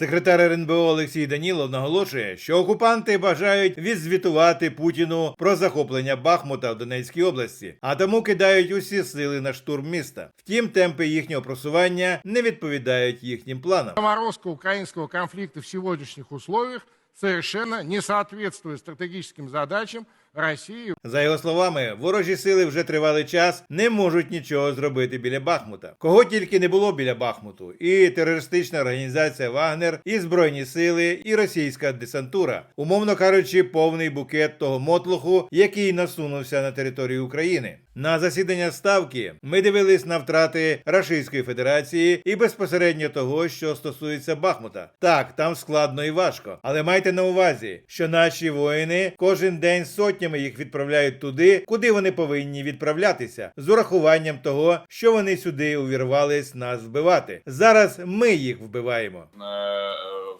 Секретар РНБО Олексій Данілов наголошує, що окупанти бажають відзвітувати Путіну про захоплення Бахмута в Донецькій області, а тому кидають усі сили на штурм міста. Втім, темпи їхнього просування не відповідають їхнім планам. Заморозка українського конфлікту в сьогоднішніх условиях совершенно не соответствует стратегическим задачам России. За його словами, ворожі сили вже тривалий час не можуть нічого зробити біля Бахмута. Кого тільки не було біля Бахмуту, і терористична організація Вагнер, і збройні сили, і російська десантура, умовно кажучи, повний букет того мотлуху, який насунувся на територію України. На засідання ставки ми дивились на втрати Рашистської Федерації і безпосередньо того, що стосується Бахмута. Так, там складно і важко, але майте на увазі, що наші воїни кожен день сотнями їх відправляють туди, куди вони повинні відправлятися, з урахуванням того, що вони сюди увірвались нас вбивати. Зараз ми їх вбиваємо. Е,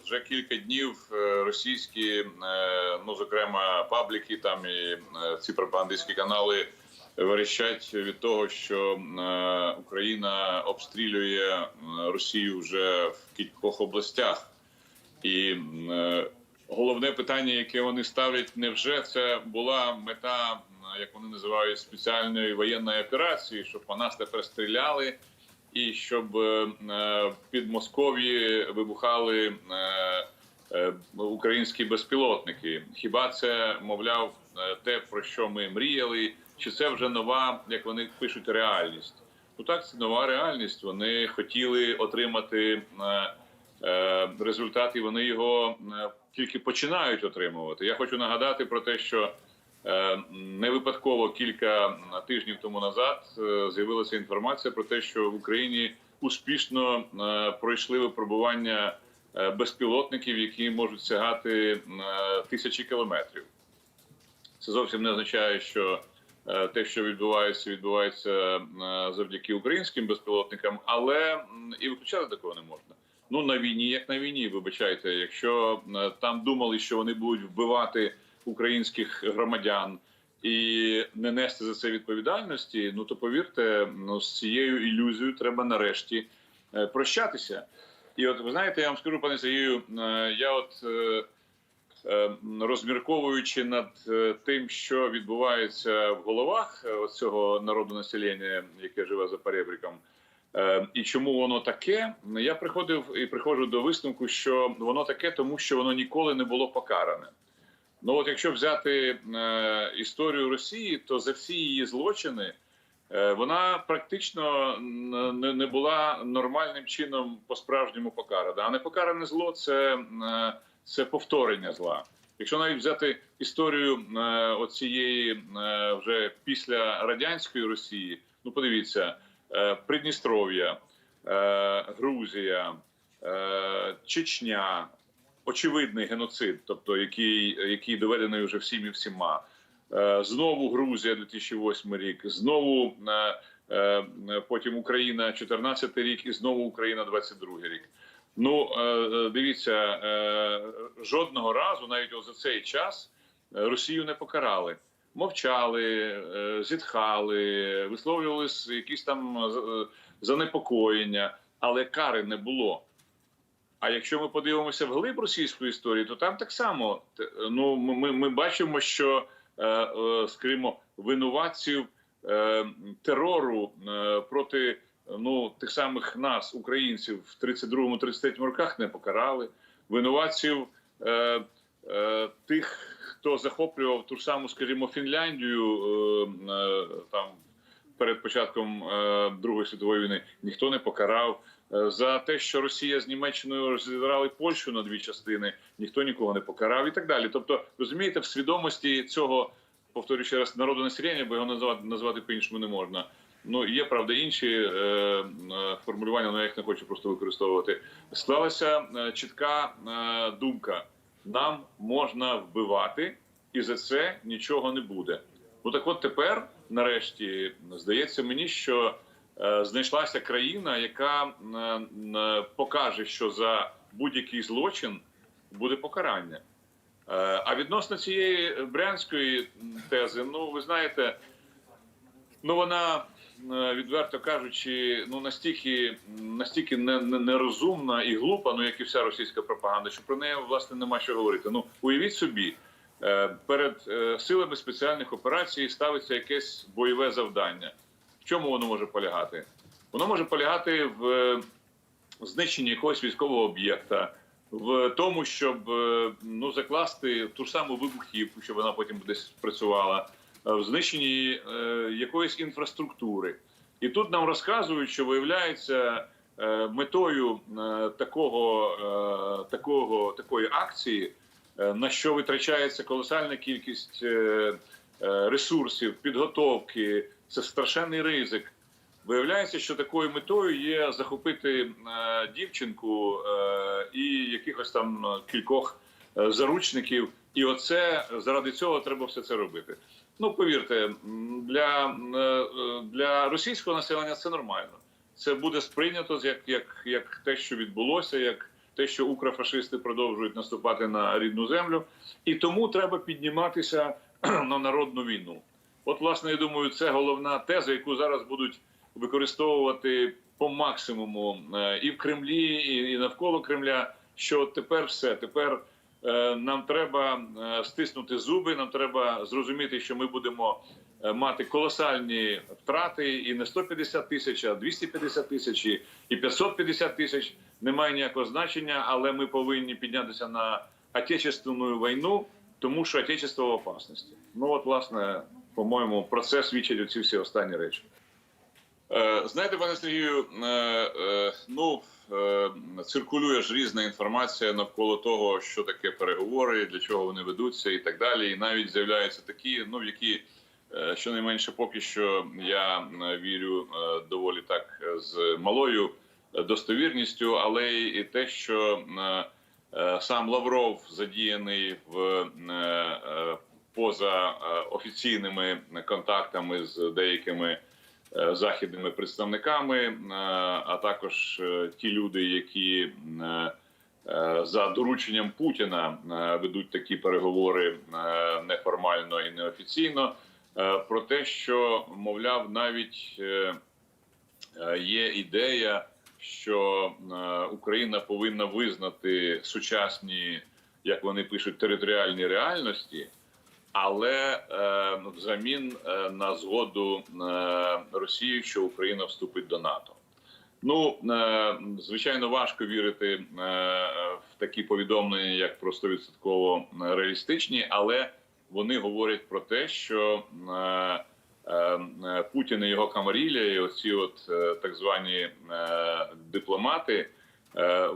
вже кілька днів е, російські, е, ну зокрема, пабліки там і ці пропагандистські канали верещать від того, що е, Україна обстрілює е, Росію вже в кількох областях, і е, головне питання, яке вони ставлять, невже це була мета, як вони називають, спеціальної воєнної операції, щоб по нас тепер стріляли і щоб під Москов'ї вибухали українські безпілотники. Хіба це мовляв те, про що ми мріяли, чи це вже нова, як вони пишуть, реальність? Ну так, це нова реальність. Вони хотіли отримати е, е, результат, і вони його е, тільки починають отримувати. Я хочу нагадати про те, що Е, Не випадково кілька тижнів тому назад е, з'явилася інформація про те, що в Україні успішно е, пройшли випробування е, безпілотників, які можуть сягати е, тисячі кілометрів. Це зовсім не означає, що е, те, що відбувається, відбувається е, завдяки українським безпілотникам, але і виключати такого не можна. Ну на війні, як на війні, вибачайте, якщо е, там думали, що вони будуть вбивати українських громадян і не нести за це відповідальності, ну то повірте, ну з цією ілюзією треба нарешті прощатися. І от ви знаєте, я вам скажу, пане Сергію, я от. Е, Розмірковуючи над е, тим, що відбувається в головах е, цього народу населення, яке живе за перебріком, е, і чому воно таке, я приходив і приходжу до висновку, що воно таке, тому що воно ніколи не було покаране. Ну от якщо взяти е, історію Росії, то за всі її злочини е, вона практично не, не була нормальним чином по-справжньому покарана. А не покаране зло це, е, це повторення зла. Якщо навіть взяти історію е, оцієї е, вже після радянської Росії, ну подивіться, е, Придністров'я, Грузія, Чечня, очевидний геноцид, тобто який, який доведений вже всім і всіма. Знову Грузія 2008 рік, знову потім Україна 14 рік, і знову Україна 22 рік. Ну е, е, дивіться, е, жодного разу, навіть за цей час, Росію не покарали. Мовчали, зітхали, висловлювали якісь там занепокоєння, але кари не було. А якщо ми подивимося в глиб російської історії, то там так само ну ми, ми- бачимо, що скажімо, винуватців терору проти ну тих самих нас, українців, в 32-33 роках не покарали. Винуватців е, е, тих, хто захоплював ту ж саму, скажімо, Фінляндію е, е, там перед початком е, Другої світової війни, ніхто не покарав. Е, За те, що Росія з Німеччиною розібрали Польщу на дві частини, ніхто нікого не покарав і так далі. Тобто, розумієте, в свідомості цього, повторюю ще раз, народу населення, бо його назвати, назвати по-іншому не можна. Ну є правда інші е, е, формулювання, але я їх не хочу просто використовувати. Склалася е, чітка е, думка: нам можна вбивати, і за це нічого не буде. Ну так, от тепер, нарешті, здається мені, що е, знайшлася країна, яка е, покаже, що за будь-який злочин буде покарання. Е, а відносно цієї брянської тези, ну ви знаєте, ну вона відверто кажучи, ну настільки, настільки не, не, нерозумна і глупа, ну як і вся російська пропаганда, що про неї власне нема що говорити. Ну уявіть собі, е, перед е, силами спеціальних операцій ставиться якесь бойове завдання. В чому воно може полягати? Воно може полягати в е, знищенні якогось військового об'єкта, в тому, щоб е, ну закласти ту ж саму вибухівку, щоб вона потім десь працювала, е, в знищенні е, якоїсь інфраструктури. І тут нам розказують, що виявляється е, метою е, такого, е, такого такої акції, е, на що витрачається колосальна кількість е, е, ресурсів, підготовки, це страшенний ризик. Виявляється, що такою метою є захопити е, дівчинку е, і якихось там е, кількох е, заручників, і оце заради цього треба все це робити. Ну повірте, для, е, для російського населення це нормально. Це буде сприйнято як, як, як те, що відбулося, як те, що укрофашисти продовжують наступати на рідну землю, і тому треба підніматися на народну війну. От, власне, я думаю, це головна теза, яку зараз будуть використовувати по максимуму е, і в Кремлі, і навколо Кремля. Що тепер все тепер нам треба е, стиснути зуби. Нам треба зрозуміти, що ми будемо е, мати колосальні втрати, і не 150 тисяч, а 250 тисяч, і- і 550 тисяч. Немає ніякого значення, але ми повинні піднятися на отечественну війну, тому що отечество в опасності. Ну от, власне, по-моєму, про це свідчать оці всі останні речі. Е, Знаєте, пане Сергію, е, е, ну циркулює ж різна інформація навколо того, що таке переговори, для чого вони ведуться, і так далі. І навіть з'являються такі, ну в які щонайменше поки що я вірю доволі так з малою достовірністю, але і те, що сам Лавров задіяний в поза офіційними контактами з деякими західними представниками, е, а також е, ті люди, які е, е, за дорученням Путіна е, ведуть такі переговори е, неформально і неофіційно, е, про те, що мовляв, навіть е, е, є ідея, що е, Україна повинна визнати сучасні, як вони пишуть, територіальні реальності. Але е, взамін е, на згоду е, Росії, що Україна вступить до НАТО. Ну е, звичайно, важко вірити в такі повідомлення, як про 100% реалістичні, але вони говорять про те, що е, е, е, Путін і його камарілля, і оці от так звані дипломати,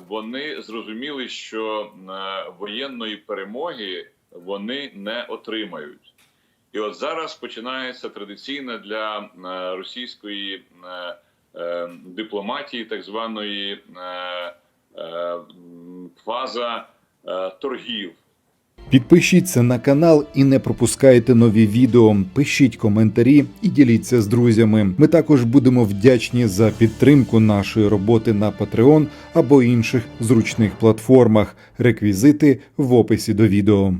вони зрозуміли, що воєнної перемоги вони не отримають. І от зараз починається традиційна для е, російської е, е, дипломатії, так званої фаза торгів. Підпишіться на канал і не пропускайте нові відео. Пишіть коментарі і діліться з друзями. Ми також будемо вдячні за підтримку нашої роботи на Patreon або інших зручних платформах. Реквізити в описі до відео.